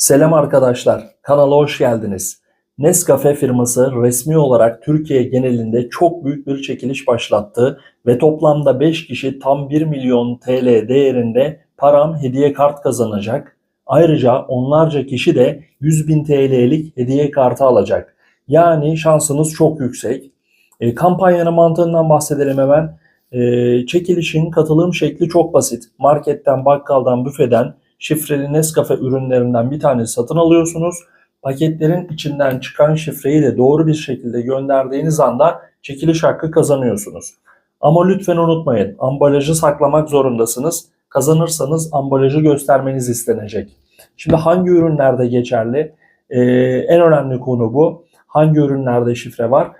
Selam arkadaşlar, kanala hoş geldiniz. Nescafe firması resmi olarak Türkiye genelinde çok büyük bir çekiliş başlattı ve toplamda 5 kişi tam 1 milyon TL değerinde param hediye kart kazanacak. Ayrıca onlarca kişi de 100 bin TL'lik hediye kartı alacak. Yani şansınız çok yüksek. E, kampanyanın mantığından bahsedelim hemen. E, çekilişin katılım şekli çok basit. Marketten, bakkaldan, büfeden şifreli Nescafe ürünlerinden bir tanesi satın alıyorsunuz. Paketlerin içinden çıkan şifreyi de doğru bir şekilde gönderdiğiniz anda çekiliş hakkı kazanıyorsunuz. Ama lütfen unutmayın, ambalajı saklamak zorundasınız. Kazanırsanız ambalajı göstermeniz istenecek. Şimdi hangi ürünlerde geçerli? Ee, en önemli konu bu. Hangi ürünlerde şifre var?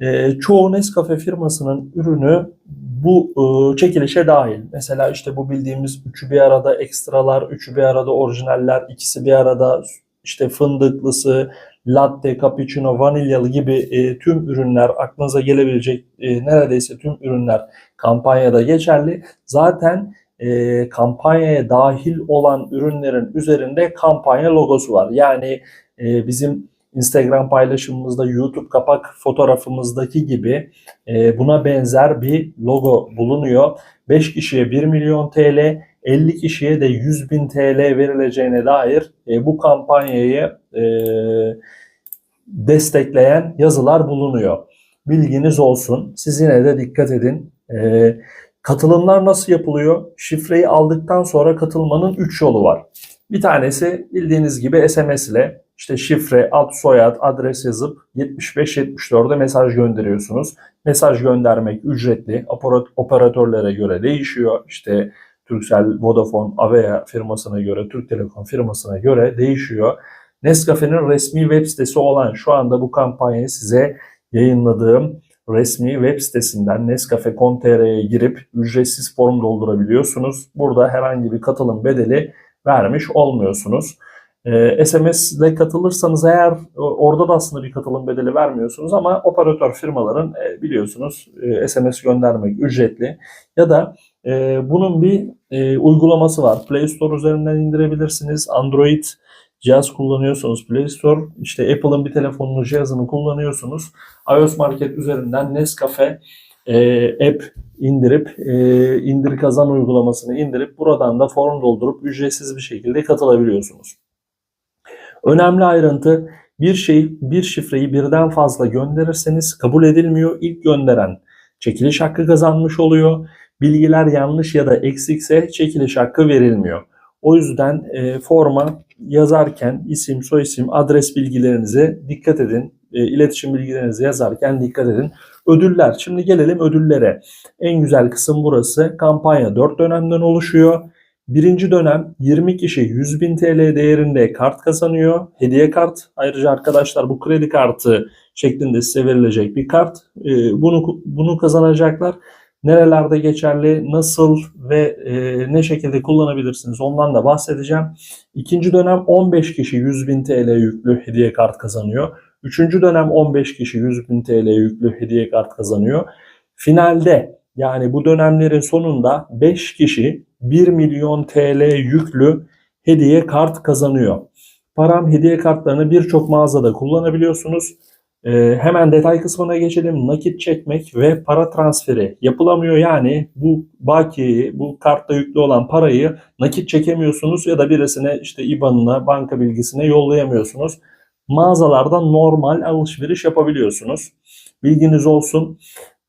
Ee, çoğu Nescafe firmasının ürünü bu e, çekilişe dahil. Mesela işte bu bildiğimiz üçü bir arada ekstralar, üçü bir arada orijinaller, ikisi bir arada işte fındıklısı, latte, cappuccino, vanilyalı gibi e, tüm ürünler aklınıza gelebilecek e, neredeyse tüm ürünler kampanyada geçerli. Zaten e, kampanyaya dahil olan ürünlerin üzerinde kampanya logosu var. Yani e, bizim Instagram paylaşımımızda, YouTube kapak fotoğrafımızdaki gibi e, buna benzer bir logo bulunuyor. 5 kişiye 1 milyon TL, 50 kişiye de 100 bin TL verileceğine dair e, bu kampanyayı e, destekleyen yazılar bulunuyor. Bilginiz olsun. Siz yine de dikkat edin. E, katılımlar nasıl yapılıyor? Şifreyi aldıktan sonra katılmanın 3 yolu var. Bir tanesi bildiğiniz gibi SMS ile işte şifre, ad, soyad, adres yazıp 75-74'e mesaj gönderiyorsunuz. Mesaj göndermek ücretli. Operatörlere göre değişiyor. İşte Turkcell, Vodafone, Avea firmasına göre, Türk Telekom firmasına göre değişiyor. Nescafe'nin resmi web sitesi olan şu anda bu kampanyayı size yayınladığım resmi web sitesinden Nescafe.com.tr'ye girip ücretsiz form doldurabiliyorsunuz. Burada herhangi bir katılım bedeli vermiş olmuyorsunuz. Ee, SMS ile katılırsanız eğer orada da aslında bir katılım bedeli vermiyorsunuz ama operatör firmaların e, biliyorsunuz e, SMS göndermek ücretli ya da e, bunun bir e, uygulaması var. Play Store üzerinden indirebilirsiniz. Android cihaz kullanıyorsunuz Play Store, işte Apple'ın bir telefonunu cihazını kullanıyorsunuz. iOS Market üzerinden Nescafe e, app indirip e, indir kazan uygulamasını indirip buradan da form doldurup ücretsiz bir şekilde katılabiliyorsunuz. Önemli ayrıntı bir şey, bir şifreyi birden fazla gönderirseniz kabul edilmiyor. İlk gönderen çekiliş hakkı kazanmış oluyor. Bilgiler yanlış ya da eksikse çekiliş hakkı verilmiyor. O yüzden e, forma yazarken isim, soyisim, adres bilgilerinize dikkat edin. E, iletişim bilgilerinizi yazarken dikkat edin. Ödüller. Şimdi gelelim ödüllere. En güzel kısım burası. Kampanya 4 dönemden oluşuyor. Birinci dönem 20 kişi 100 bin TL değerinde kart kazanıyor. Hediye kart. Ayrıca arkadaşlar bu kredi kartı şeklinde size verilecek bir kart. Ee, bunu bunu kazanacaklar. Nerelerde geçerli, nasıl ve e, ne şekilde kullanabilirsiniz ondan da bahsedeceğim. İkinci dönem 15 kişi 100 bin TL yüklü hediye kart kazanıyor. Üçüncü dönem 15 kişi 100 bin TL yüklü hediye kart kazanıyor. Finalde yani bu dönemlerin sonunda 5 kişi 1 milyon TL yüklü hediye kart kazanıyor. Param hediye kartlarını birçok mağazada kullanabiliyorsunuz. Ee, hemen detay kısmına geçelim. Nakit çekmek ve para transferi yapılamıyor. Yani bu bakiyeyi, bu kartta yüklü olan parayı nakit çekemiyorsunuz ya da birisine işte IBAN'ına, banka bilgisine yollayamıyorsunuz. Mağazalardan normal alışveriş yapabiliyorsunuz. Bilginiz olsun.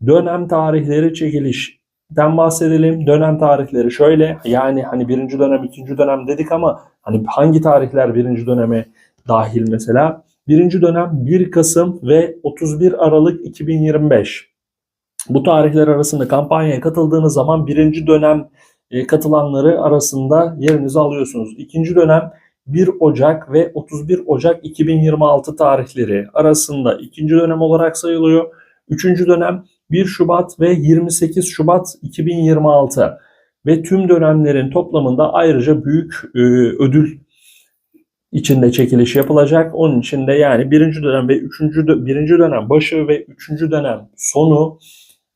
Dönem tarihleri çekiliş den bahsedelim. Dönem tarihleri şöyle yani hani birinci dönem ikinci dönem dedik ama hani hangi tarihler birinci döneme dahil mesela? Birinci dönem 1 Kasım ve 31 Aralık 2025. Bu tarihler arasında kampanyaya katıldığınız zaman birinci dönem e, katılanları arasında yerinizi alıyorsunuz. İkinci dönem 1 Ocak ve 31 Ocak 2026 tarihleri arasında ikinci dönem olarak sayılıyor. Üçüncü dönem 1 Şubat ve 28 Şubat 2026 ve tüm dönemlerin toplamında ayrıca büyük e, ödül içinde çekiliş yapılacak. Onun içinde yani birinci dönem ve üçüncü birinci dönem başı ve üçüncü dönem sonu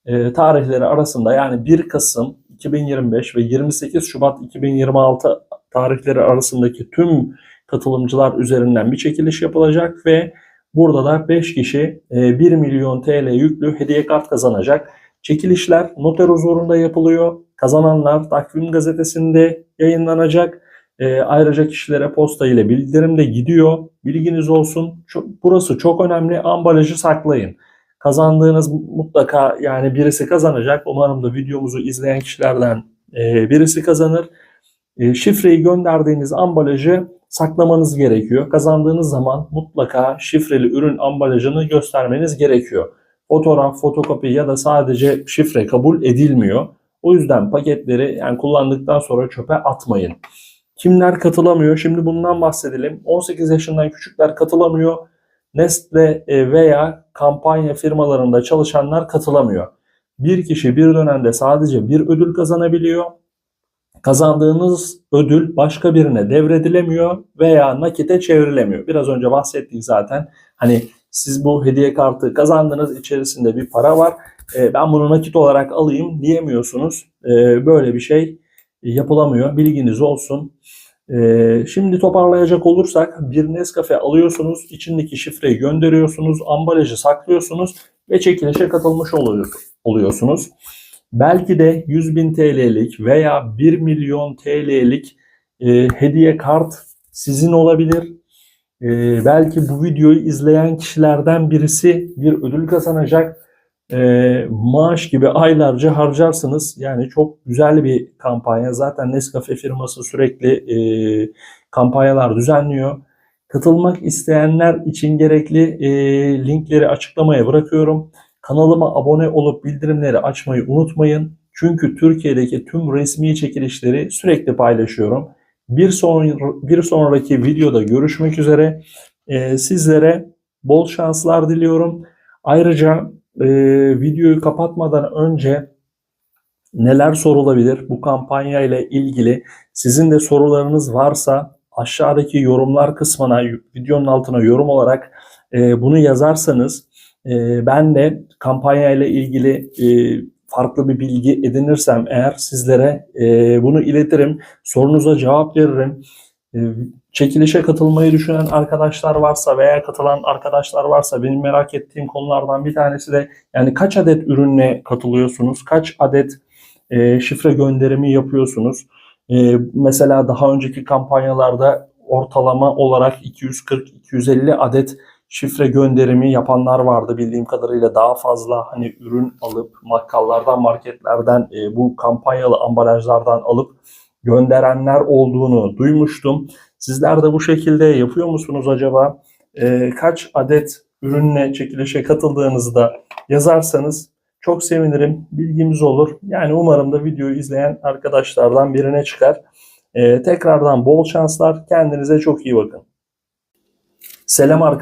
e, tarihleri arasında yani 1 Kasım 2025 ve 28 Şubat 2026 tarihleri arasındaki tüm katılımcılar üzerinden bir çekiliş yapılacak ve burada da 5 kişi e, 1 milyon TL yüklü hediye kart kazanacak. Çekilişler noter huzurunda yapılıyor. Kazananlar takvim gazetesinde yayınlanacak. E, ayrıca kişilere posta ile bildirim de gidiyor. Bilginiz olsun. Çok, burası çok önemli. Ambalajı saklayın. Kazandığınız mutlaka yani birisi kazanacak. Umarım da videomuzu izleyen kişilerden e, birisi kazanır. E, şifreyi gönderdiğiniz ambalajı saklamanız gerekiyor. Kazandığınız zaman mutlaka şifreli ürün ambalajını göstermeniz gerekiyor. Fotoğraf, fotokopi ya da sadece şifre kabul edilmiyor. O yüzden paketleri yani kullandıktan sonra çöpe atmayın. Kimler katılamıyor? Şimdi bundan bahsedelim. 18 yaşından küçükler katılamıyor. Nestle e, veya kampanya firmalarında çalışanlar katılamıyor. Bir kişi bir dönemde sadece bir ödül kazanabiliyor. Kazandığınız ödül başka birine devredilemiyor veya nakite çevrilemiyor. Biraz önce bahsettik zaten. Hani siz bu hediye kartı kazandınız içerisinde bir para var. E, ben bunu nakit olarak alayım diyemiyorsunuz. E, böyle bir şey yapılamıyor. Bilginiz olsun. Ee, şimdi toparlayacak olursak bir Nescafe alıyorsunuz, içindeki şifreyi gönderiyorsunuz, ambalajı saklıyorsunuz ve çekilişe katılmış oluyorsunuz. Belki de 100 bin TL'lik veya 1 milyon TL'lik e, hediye kart sizin olabilir. E, belki bu videoyu izleyen kişilerden birisi bir ödül kazanacak e, maaş gibi aylarca harcarsınız. Yani çok güzel bir kampanya. Zaten Nescafe firması sürekli e, kampanyalar düzenliyor. Katılmak isteyenler için gerekli e, linkleri açıklamaya bırakıyorum. Kanalıma abone olup bildirimleri açmayı unutmayın. Çünkü Türkiye'deki tüm resmi çekilişleri sürekli paylaşıyorum. Bir, son, bir sonraki videoda görüşmek üzere. E, sizlere bol şanslar diliyorum. Ayrıca e, videoyu kapatmadan önce neler sorulabilir bu kampanya ile ilgili sizin de sorularınız varsa aşağıdaki yorumlar kısmına videonun altına yorum olarak e, bunu yazarsanız e, ben de kampanya ile ilgili e, farklı bir bilgi edinirsem eğer sizlere e, bunu iletirim. Sorunuza cevap veririm. E, çekilişe katılmayı düşünen arkadaşlar varsa veya katılan arkadaşlar varsa benim merak ettiğim konulardan bir tanesi de yani kaç adet ürünle katılıyorsunuz? Kaç adet e, şifre gönderimi yapıyorsunuz? E, mesela daha önceki kampanyalarda ortalama olarak 240-250 adet şifre gönderimi yapanlar vardı bildiğim kadarıyla daha fazla hani ürün alıp makkallardan marketlerden e, bu kampanyalı ambalajlardan alıp gönderenler olduğunu duymuştum. Sizler de bu şekilde yapıyor musunuz acaba? E, kaç adet ürünle çekilişe katıldığınızda yazarsanız çok sevinirim. Bilgimiz olur. Yani umarım da videoyu izleyen arkadaşlardan birine çıkar. E, tekrardan bol şanslar. Kendinize çok iyi bakın. Selam arkadaşlar.